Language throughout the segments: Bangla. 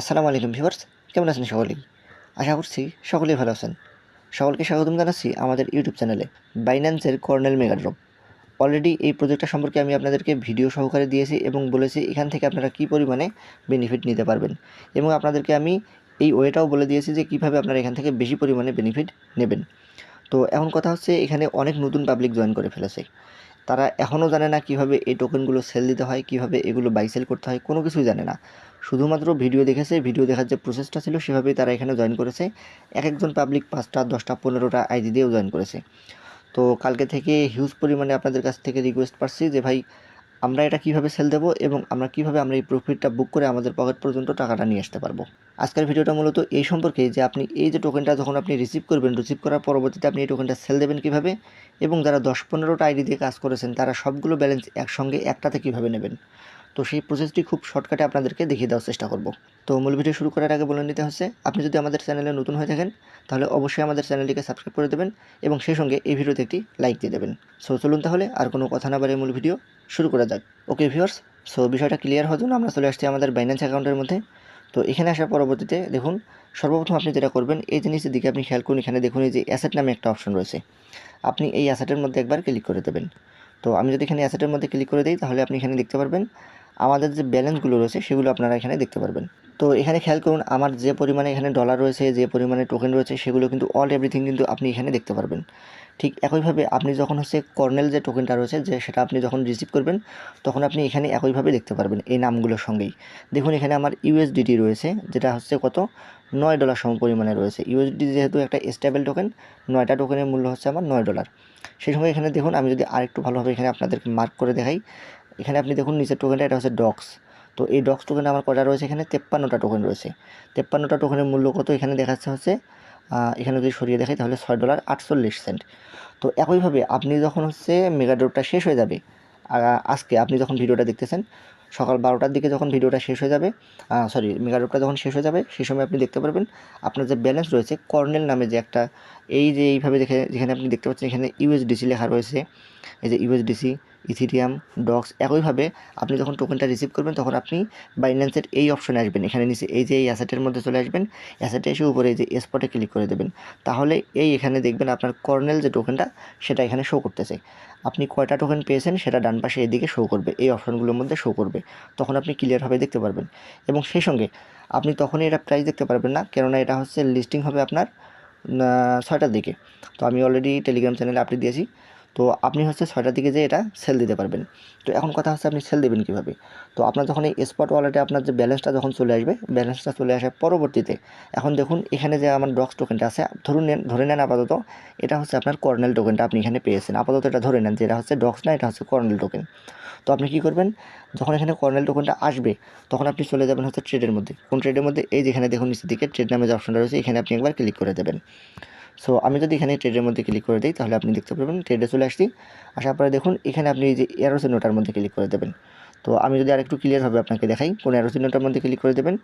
আসসালামু আলাইকুম ভিউয়ার্স, কেমন আছেন সকলেই? আশা করছি সকলেই ভালো আছেন। সকলকে স্বাগতম জানাচ্ছি আমাদের ইউটিউব চ্যানেলে বাইন্যান্সের কর্নেল মেগাড্রপ অলরেডি এই প্রজেক্টটা সম্পর্কে আমি আপনাদেরকে ভিডিও সহকারে দিয়েছি এবং বলেছি এখান থেকে আপনারা কী পরিমাণে বেনিফিট নিতে পারবেন। এবং আপনাদেরকে আমি এই ওয়েটাও বলে দিয়েছি যে কীভাবে আপনারা এখান থেকে বেশি পরিমাণে বেনিফিট নেবেন। তো এখন কথা হচ্ছে এখানে অনেক নতুন পাবলিক জয়েন করে ফেলেছে। তারা এখনও জানে না কীভাবে এই টোকেনগুলো সেল দিতে হয়, কীভাবে এগুলো বাই সেল করতে হয়, কোনো কিছুই জানে না। শুধুমাত্র ভিডিও দেখেছে ভিডিও দেখার যে প্রসেসটা ছিল, সেভাবেই তারা এখানে জয়েন করেছে। এক একজন পাবলিক পাঁচটা, দশটা, পনেরোটা আইডি দিয়েও জয়েন করেছে। তো কালকে থেকে হিউজ পরিমাণে আপনাদের কাছ থেকে রিকোয়েস্ট পাচ্ছি যে, ভাই আমরা এটা কীভাবে সেল দেবো এবং আমরা কীভাবে আমরা এই প্রফিটটা বুক করে আমাদের পকেট পর্যন্ত টাকাটা নিয়ে আসতে পারব। আজকের ভিডিওটা মূলত এই সম্পর্কে যে আপনি এই যে টোকেনটা যখন আপনি রিসিভ করবেন রিসিভ করার পরবর্তীতে আপনি এই টোকেনটা সেল দেবেন কীভাবে এবং যারা দশ পনেরোটা আইডি দিয়ে কাজ করেছেন, তারা সবগুলো ব্যালেন্স একসঙ্গে একটাতে কীভাবে নেবেন? তো সেই প্রসেসটি খুব শর্টকাটে আপনাদেরকে দেখিয়ে দেওয়ার চেষ্টা করব। তো মূল ভিডিও শুরু করার আগে বলে নিতে হচ্ছে, আপনি যদি আমাদের চ্যানেলে নতুন হয়ে থাকেন, তাহলে অবশ্যই আমাদের চ্যানেলটিকে সাবস্ক্রাইব করে দেবেন এবং সেই সঙ্গে এই ভিডিওতে একটি লাইক দিয়ে দেবেন। সো চলুন তাহলে আর কোনো কথা না বাড়ে মূল ভিডিও শুরু করা যাক। ওকে ভিউয়ার্স সো বিষয়টা ক্লিয়ার হওয়ার জন্য আমরা চলে আসছি আমাদের বাইন্যান্স অ্যাকাউন্টের মধ্যে। তো এখানে আসার পরবর্তীতে দেখুন, সর্বপ্রথম আপনি যেটা করবেন, এই জিনিসের দিকে আপনি খেয়াল করুন, এখানে দেখুন এই যে অ্যাসেট নামে একটা অপশন রয়েছে। আপনি এই অ্যাসেটের মধ্যে একবার ক্লিক করে দেবেন। তো আমি যদি এখানে অ্যাসেটের মধ্যে ক্লিক করে দিই, তাহলে আপনি এখানে দেখতে পারবেন আমাদের যে ব্যালেন্সগুলো রয়েছে সেগুলো আপনারা এখানে দেখতে পারবেন। তো এখানে খেয়াল করুন, আমার যে পরিমাণে এখানে ডলার রয়েছে, যে পরিমাণে টোকেন রয়েছে, সেগুলো কিন্তু অল এভরিথিং কিন্তু আপনি এখানে দেখতে পারবেন। ঠিক একইভাবে আপনি যখন হচ্ছে কর্নেল যে টোকেনটা রয়েছে, যে সেটা আপনি যখন রিসিভ করবেন, তখন আপনি এখানে একইভাবে দেখতে পারবেন এই নামগুলোর সঙ্গেই। দেখুন, এখানে আমার ইউএসডিটি রয়েছে, যেটা হচ্ছে কত? নয় ডলার সম পরিমাণে রয়েছে। ইউএসডি যেহেতু একটা স্টেবল টোকেন নয়টা টোকেনের মূল্য হচ্ছে আমার নয় ডলার সেই সঙ্গে এখানে দেখুন, আমি যদি আরেকটু ভালোভাবে এখানে আপনাদেরকে মার্ক করে দেখাই এখানে আপনি দেখুন, নিচের টোকেনটা এটা হচ্ছে ডক্স তো এই ডক্স টোকেনে আমার কটা রয়েছে? এখানে তেপ্পান্নটা টোকেন রয়েছে। তেপ্পান্নটা টোকেনের মূল্য কত? এখানে দেখাচ্ছে হচ্ছে এখানে যদি সরিয়ে দেখাই তাহলে ছয় ডলার আটচল্লিশ সেন্ট তো একইভাবে আপনি যখন হচ্ছে মেগাডোরটা শেষ হয়ে যাবে আজকে আপনি যখন ভিডিওটা দেখতেছেন, সকাল বারোটার দিকে যখন ভিডিওটা শেষ হয়ে যাবে সরি মেগাডোরটা যখন শেষ হয়ে যাবে সেই সময় আপনি দেখতে পারবেন আপনার যে ব্যালেন্স রয়েছে, কর্নেল নামে যে একটা, এই যে এইভাবে দেখে, যেখানে আপনি দেখতে পাচ্ছেন এখানে ইউএসডিসি লেখা রয়েছে। এই যে ইউএসডিসি ইথিরিয়াম ডক্স একইভাবে আপনি যখন টোকেনটা রিসিভ করবেন, তখন আপনি বাইন্যান্সের এই অপশনে আসবেন। এখানে নিচে এই যে এই অ্যাসেটের মধ্যে চলে আসবেন। অ্যাসেটে এসে উপরে এই যে স্পটে ক্লিক করে দেবেন। তাহলে এই এখানে দেখবেন আপনার কর্নেল যে টোকেনটা সেটা এখানে শো করতেছে। আপনি কয়টা টোকেন পেয়েছেন, সেটা ডান পাশে এদিকে শো করবে। এই অপশনগুলোর মধ্যে শো করবে। তখন আপনি ক্লিয়ারভাবে দেখতে পারবেন। এবং সেই সঙ্গে আপনি তখনই এটা প্রাইস দেখতে পারবেন না, কেননা এটা হচ্ছে লিস্টিং হবে আপনার ছয়টার দিকে। তো আমি অলরেডি টেলিগ্রাম চ্যানেলে আপডেট দিয়েছি। তো আপনি হচ্ছে ছয়টার দিকে যে এটা সেল দিতে পারবেন। তো এখন কথা হচ্ছে আপনি সেল দেবেন কীভাবে? তো আপনার যখন এই স্পট ওয়ালেটে আপনার যে ব্যালেন্সটা যখন চলে আসবে ব্যালেন্সটা চলে আসার পরবর্তীতে এখন দেখুন এখানে যে আমার ডক্স টোকেনটা আছে, ধরুন নেন, ধরে নেন আপাতত এটা হচ্ছে আপনার কর্নেল টোকেনটা আপনি এখানে পেয়েছেন। আপাতত এটা ধরে নেন যে এটা হচ্ছে ডক্স না, এটা হচ্ছে কর্নেল টোকেন তো আপনি কী করবেন? যখন এখানে কর্নেল টোকেনটা আসবে, তখন আপনি চলে যাবেন হচ্ছে ট্রেডের মধ্যে। কোন ট্রেডের মধ্যে? এই যেখানে দেখুন নিচের দিকে ট্রেড নামে যে অপশনটা রয়েছে, এখানে আপনি একবার ক্লিক করে দেবেন। সো আমি যদি এখানে ট্রেডের মধ্যে ক্লিক করে দিই, তাহলে আপনি দেখতে পারবেন ট্রেডে চলে আসছি। আসার পরে দেখুন, এখানে আপনি যে এরো চিহ্নটার মধ্যে ক্লিক করে দেবেন। তো আমি যদি আরেকটু ক্লিয়ারভাবে আপনাকে দেখাই, কোন এরো চিহ্নটার মধ্যে ক্লিক করে দেবেন?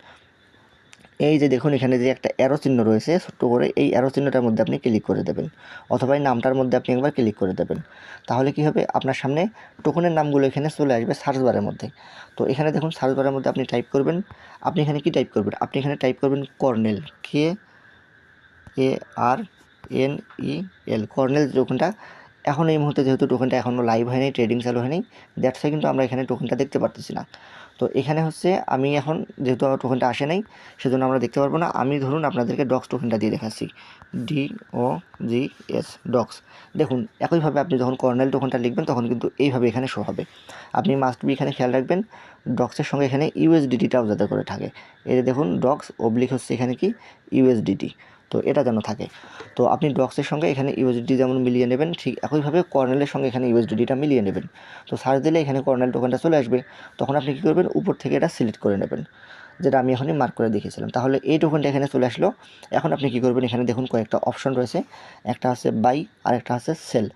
এই যে দেখুন, এখানে যে একটা অ্যারো চিহ্ন রয়েছে, ছোট্ট করে এই অ্যারো চিহ্নটার মধ্যে আপনি ক্লিক করে দেবেন। অথবা এই নামটার মধ্যে আপনি একবার ক্লিক করে দেবেন। তাহলে কি হবে? আপনার সামনে টোকনের নামগুলো এখানে চলে আসবে সার্চ বারের মধ্যে। তো এখানে দেখুন সার্চ বারের মধ্যে আপনি টাইপ করবেন। আপনি এখানে কি টাইপ করবেন? আপনি এখানে টাইপ করবেন kernel K E R N E L kernel টোকেনটা এখন এই মুহূর্তে যেহেতু টোকেনটা এখনও লাইভ হয়নি ট্রেডিং চালু হয়নি দ্যাটস কিন্তু আমরা এখানে টোকেনটা দেখতে পারতেছি না। তো এখানে হচ্ছে আমি এখন যেহেতু টোকেনটা আসে নাই, সেজন্য আমরা দেখতে পারব না। আমি ধরুন আপনাদেরকে ডক্স টোকেনটা দিয়ে দেখাচ্ছি। D O G S docs দেখুন, একইভাবে আপনি যখন কর্নেল টোকেনটা লিখবেন, তখন কিন্তু এইভাবে এখানে শো হবে। আপনি মাস্ট বি এখানে খেয়াল রাখবেন ডক্সের সঙ্গে এখানে ইউএসডিটিটাও যাতে করে থাকে। যে দেখুন ডক্স অবলিক হচ্ছে এখানে কি? ইউএসডিটি তো এটা যেন থাকে। তো আপনি ডক্সের সঙ্গে এখানে ইউএসডি যেমন মিলিয়ে নেবেন, ঠিক একইভাবে কর্নেলের সঙ্গে এখানে ইউএসডিটা মিলিয়ে নেবেন। তো সার্চ দিলে এখানে কর্নেল টোকেনটা চলে আসবে। তখন আপনি কী করবেন? উপর থেকে এটা সিলেক্ট করে নেবেন। যেটা আমি এখনই মার্ক করে দেখিয়েছিলাম। তাহলে এই টোকেনটা এখানে চলে আসলো। এখন আপনি কী করবেন? এখানে দেখুন কয়েকটা অপশন রয়েছে। একটা আছে বাই আর একটা আছে সেল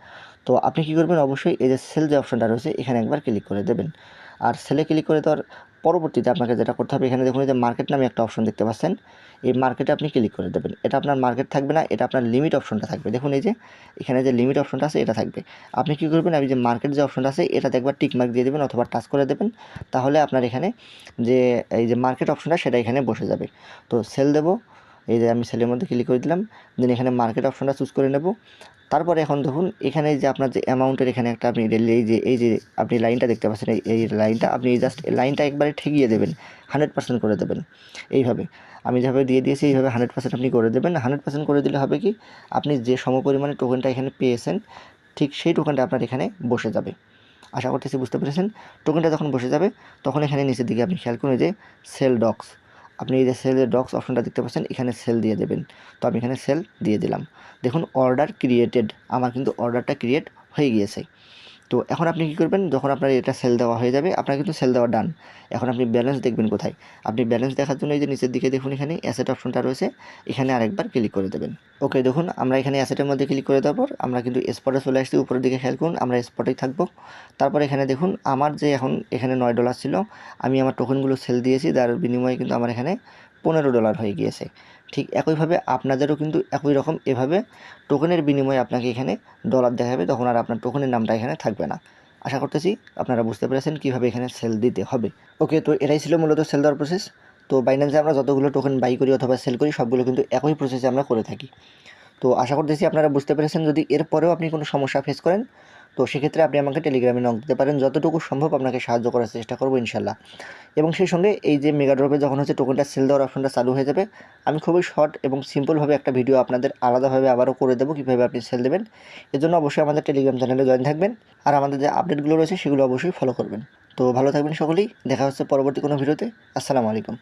তো আপনি কী করবেন? অবশ্যই এই যে সেল যে অপশনটা রয়েছে, এখানে একবার ক্লিক করে দেবেন। আর সেলে ক্লিক করে দেওয়ার পরবর্তীতে আপনাকে যেটা করতে হবে, এখানে দেখুন যে মার্কেট নামে একটা অপশন দেখতে পাচ্ছেন। এই মার্কেটে আপনি ক্লিক করে দেবেন। এটা আপনার মার্কেট থাকবে না, এটা আপনার লিমিট অপশনটা থাকবে। দেখুন এই যে, এখানে যে লিমিট অপশনটা আছে, এটা থাকবে। আপনি কী করবেন, আপনি যে মার্কেট যে অপশনটা আছে, এটাতে একবার টিকমার্ক দিয়ে দেবেন অথবা টাচ করে দেবেন। তাহলে আপনার এখানে যে, এই যে মার্কেট অপশনটা সেটা এখানে বসে যাবে। তো সেল দেবো এই যে আমি সেলের মধ্যে ক্লিক করে দিলাম দেন এখানে মার্কেট অপশনটা চুজ করে নেব। তারপরে এখন দেখুন, এখানে যে আপনার যে অ্যামাউন্টের এখানে একটা আপনি এই যে এই যে আপনি লাইনটা দেখতে পাচ্ছেন, এই লাইনটা আপনি জাস্ট লাইনটা একবারে ঠেকিয়ে দেবেন হান্ড্রেড পার্সেন্ট করে দেবেন। এইভাবে, আমি যেভাবে দিয়ে দিয়েছি, এইভাবে হান্ড্রেড পার্সেন্ট আপনি করে দেবেন। হান্ড্রেড পার্সেন্ট করে দিলে হবে কি, আপনি যে সমপরিমাণে টোকেনটা এখানে পেয়েছেন, ঠিক সেই টোকেনটা আপনার এখানে বসে যাবে। আশা করতেছি বুঝতে পেরেছেন? টোকেনটা যখন বসে যাবে, তখন এখানে নিচের দিকে আপনি খেয়াল করুন যে সেল ডক্স আপনি এই যে সেলের ডক্স অপশনটা দেখতে পাচ্ছেন, এখানে সেল দিয়ে দেবেন। তো আমি এখানে সেল দিয়ে দিলাম। দেখুন অর্ডার ক্রিয়েটেড আমার কিন্তু অর্ডারটা ক্রিয়েট হয়ে গিয়েছে। তো এখন আপনি কী করবেন? যখন আপনার এটা সেল দেওয়া হয়ে যাবে, আপনার কিন্তু সেল দেওয়া ডান এখন আপনি ব্যালেন্স দেখবেন কোথায়? আপনি ব্যালেন্স দেখার জন্য এই যে নিচের দিকে দেখুন এখানে অ্যাসেট অপশনটা রয়েছে, এখানে আরেকবার ক্লিক করে দেবেন। ওকে দেখুন, আমরা এখানে অ্যাসেটের মধ্যে ক্লিক করে দেওয়ার পর, আমরা কিন্তু স্পটে চলে আসছি, উপরের দিকে খেয়াল করুন, আমরা স্পটেই থাকব। তারপর এখানে দেখুন, আমার যে এখন এখানে নয় ডলার ছিল, আমি আমার টোকেনগুলো সেল দিয়েছি, তার বিনিময়ে কিন্তু আমার এখানে পনেরো ডলার হয়ে গিয়েছে। ঠিক একইভাবে আপনাদেরও কিন্তু একই রকম এভাবে টোকেনের বিনিময়ে আপনাকে এখানে ডলার দেখাবে, তখন আর আপনার টোকেনের নামটা এখানে থাকবে না। আশা করতেছি আপনারা বুঝতে পেরেছেন কীভাবে এখানে সেল দিতে হবে। ওকে, তো এটাই ছিল মূলত সেল দেওয়ার প্রসেস তো বাইন্যান্সে আমরা যতগুলো টোকেন বাই করি অথবা সেল করি, সবগুলো কিন্তু একই প্রসেসে আমরা করে থাকি। তো আশা করতেছি আপনারা বুঝতে পেরেছেন, যদি এরপরেও আপনি কোনো সমস্যা ফেস করেন তো সেক্ষেত্রে আপনি আমাকে টেলিগ্রামে নক দিতে পারেন। যতটুকু সম্ভব আপনাকে সাহায্য করার চেষ্টা করব, ইনশাল্লাহ। এবং সেই সঙ্গে এই যে মেগা ড্রপে যখন হচ্ছে টোকেনটা সেল দেওয়ার অপশনটা চালু হয়ে যাবে, আমি খুবই শর্ট এবং সিম্পলভাবে একটা ভিডিও আপনাদের আলাদাভাবে আবারও করে দেবো, কীভাবে আপনি সেল দেবেন। এর জন্য অবশ্যই আমাদের টেলিগ্রাম চ্যানেলে জয়েন থাকবেন। আর আমাদের যে আপডেটগুলো রয়েছে, সেগুলো অবশ্যই ফলো করবেন। তো ভালো থাকবেন সকলেই। দেখা হচ্ছে পরবর্তী কোনো ভিডিওতে আসসালামু আলাইকুম।